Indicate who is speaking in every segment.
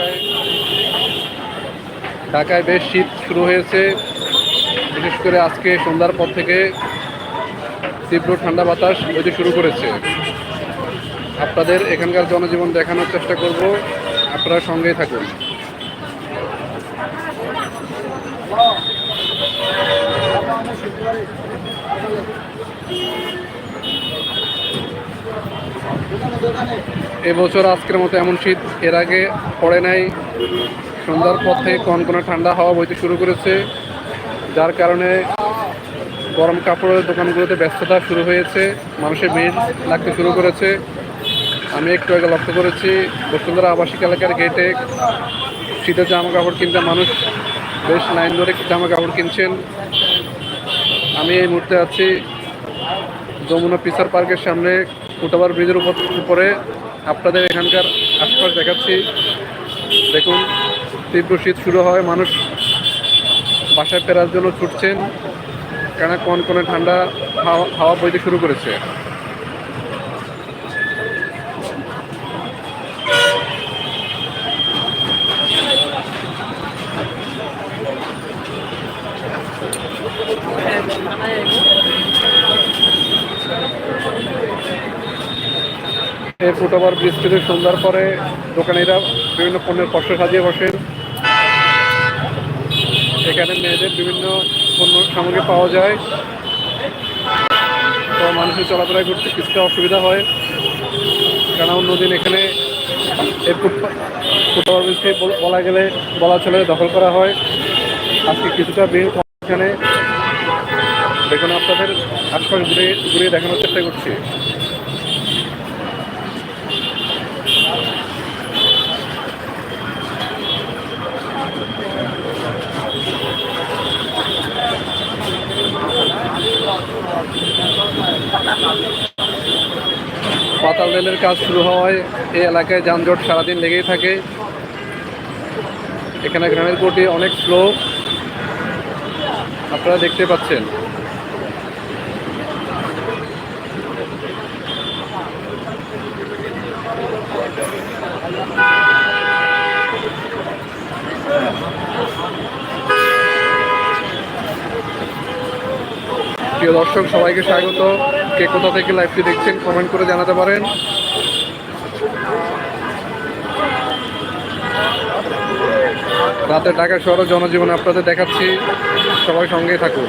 Speaker 1: ঢাকায় ঢাকায় বেশ শীত শুরু হয়েছে। বিশেষ করে আজকে সন্ধ্যার পর থেকে তীব্র ঠান্ডা বাতাস বইতে শুরু করেছে। আপনাদের এখানকার জনজীবন দেখানোর চেষ্টা করব। আপনারা সঙ্গেই থাকুন। এবছর আজকের মতো এমন শীত এর আগে পড়ে নাই। সন্ধ্যার পর থেকে কনকনে ঠান্ডা হাওয়া বইতে শুরু করেছে, যার কারণে গরম কাপড়ের দোকানগুলোতে ব্যস্ততা শুরু হয়েছে, মানুষের ভিড় লাগতে শুরু করেছে। আমি একটু আগে লক্ষ্য করেছি, বসুন্ধরা আবাসিক এলাকার গেটে শীতের জামা কাপড় কিনতে মানুষ বেশ লাইন ধরে জামা কাপড় কিনছেন। আমি এই মুহূর্তে আছি যমুনা পিসার পার্কের সামনে ফুটওভার ব্রিজের উপর উপরে আপনাদের এখানকার আশপাশ দেখাচ্ছি। দেখুন, তীব্র শীত শুরু হয়, মানুষ বাসায় ফেরার জন্য ছুটছেন। কেন কনকনে ঠান্ডা হাওয়া বইতে শুরু করেছে? এই ফুটওভার ব্রিজটিতে সন্ধ্যার পরে দোকানিরা বিভিন্ন পণ্যের পশ্চ সাজিয়ে বসেন। এখানে মেয়েদের বিভিন্ন পণ্য সামগ্রী পাওয়া যায়। তো মানুষের চলাফেরা করতে কিছুটা অসুবিধা হয়। কারণ অন্যদিন এখানে এই ফুট- ফুটওভার ব্রিজকে বল- গেলে বলা চলে দখল করা হয়। আজকে কিছুটা ভিড় এখানে। দেখুন আপনাদের আশপাশ ঘুরে, ঘুরিয়ে দেখানোর চেষ্টা করছি। রেলের কাজ শুরু হওয়ায় এই এলাকায় যানজট সারাদিন লেগেই থাকে। এখানে গ্রামের কোটি অনেক স্লো আপনারা দেখতে পাচ্ছেন। প্রিয় দর্শক, সবাইকে স্বাগত। কে কোথা থেকে লাইভটি দেখছেন কমেন্ট করে জানাতে পারেন। রাতে ঢাকা শহরের জনজীবন আপনাদের দেখাচ্ছি। সবাই সঙ্গেই থাকুন।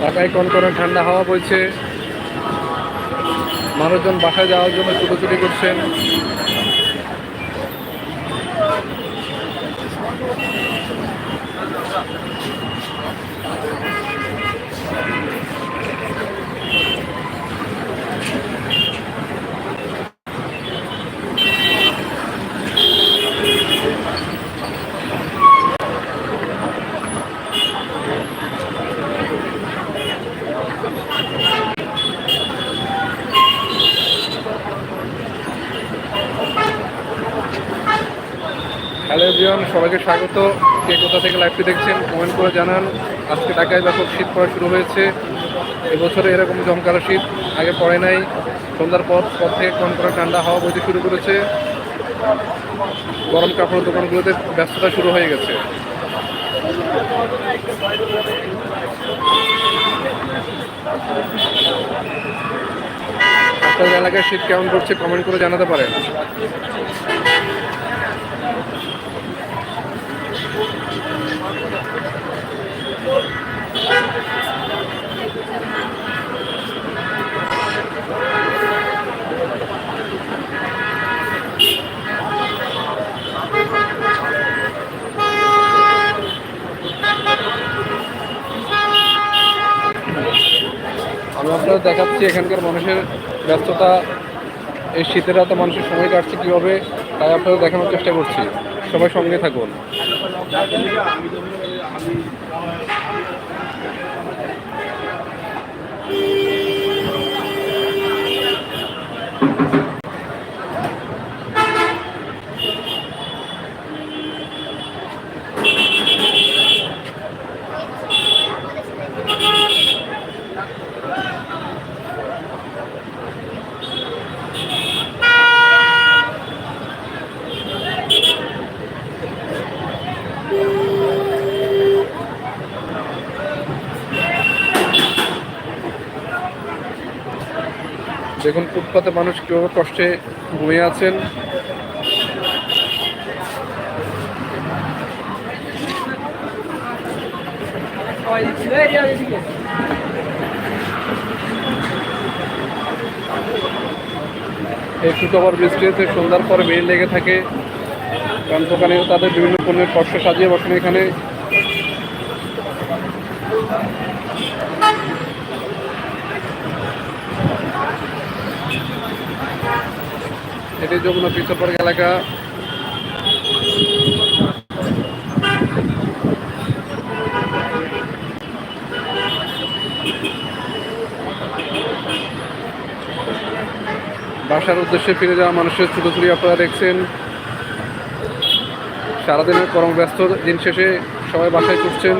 Speaker 1: ঢাকায় কনকনে ঠান্ডা হাওয়া বইছে। মানুষজন বাসায় যাওয়ার জন্য ছুটোছুটি করছেন। হ্যালো সবাইকে স্বাগত। কে কোথা থেকে লাইভটি দেখছেন কমেন্ট করে জানান। আজকে ঢাকায় ব্যাপক শীত পড়া শুরু হয়েছে। এবছরে এরকম জমকালো শীত, আগে পড়ে নাই। সন্ধ্যার পর পর থেকে কনকনে ঠান্ডা হাওয়া বইতে শুরু করেছে। গরম কাপড়ের দোকানগুলোতে ব্যস্ততা শুরু হয়ে গেছে। আপনাদের এলাকায় শীত কেমন পড়ছে কমেন্ট করে জানাতে পারেন। আমি আপনাদের দেখাচ্ছি এখানকার মানুষের ব্যস্ততা। এই শীতের রাতে মানুষের সময় কাটছে কীভাবে, তাই আপনাদের দেখানোর চেষ্টা করছি। সবাই সঙ্গে থাকুন। দেখুন, ফুটপাতে মানুষ কীভাবে কষ্টে ঘুমিয়ে আছেন। এই শুক্রবার বৃষ্টিতে সন্ধ্যার পরে মেল লেগে থাকে। কারণ দোকানে তাদের বিভিন্ন পণ্যের কষ্ট সাজিয়ে বসেন এখানে। এটি যমুনা পিছর পার্ক এলাকা। বাসার উদ্দেশ্যে ফিরে যাওয়া মানুষের ছুটোছুটি আপনারা দেখছেন। সারাদিনের কর্মব্যস্ত দিন শেষে সবাই বাসায় ছুটছেন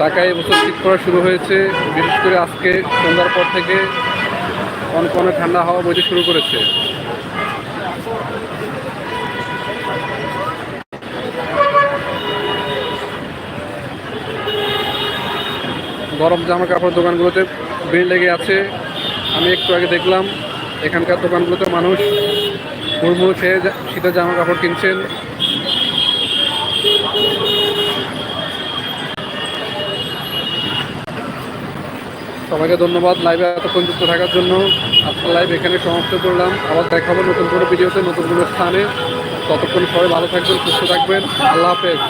Speaker 1: ঢাকায় এবছর শীত পড়া শুরু হয়েছে। বিশেষ করে আজকে সন্ধ্যার পর থেকে কনকনে ঠান্ডা হাওয়া বইতে শুরু করেছে? গরম জামা কাপড় দোকানগুলোতে ভিড় লেগে আছে। আমি একটু আগে দেখলাম, এখানকার দোকানগুলোতে মানুষ মুড়মুড় খেয়ে শীতের জামা কাপড় কিনছেন। সবাইকে ধন্যবাদ। লাইভে এতক্ষণ যুক্ত থাকার জন্য আজকের লাইভ এখানে সমাপ্ত করলাম। আবার দেখাবো নতুন কোনো ভিডিওতে, নতুন কোনো স্থানে। ততক্ষণ সবাই ভালো থাকবেন, সুস্থ থাকবেন। আল্লাহ হাফেজ।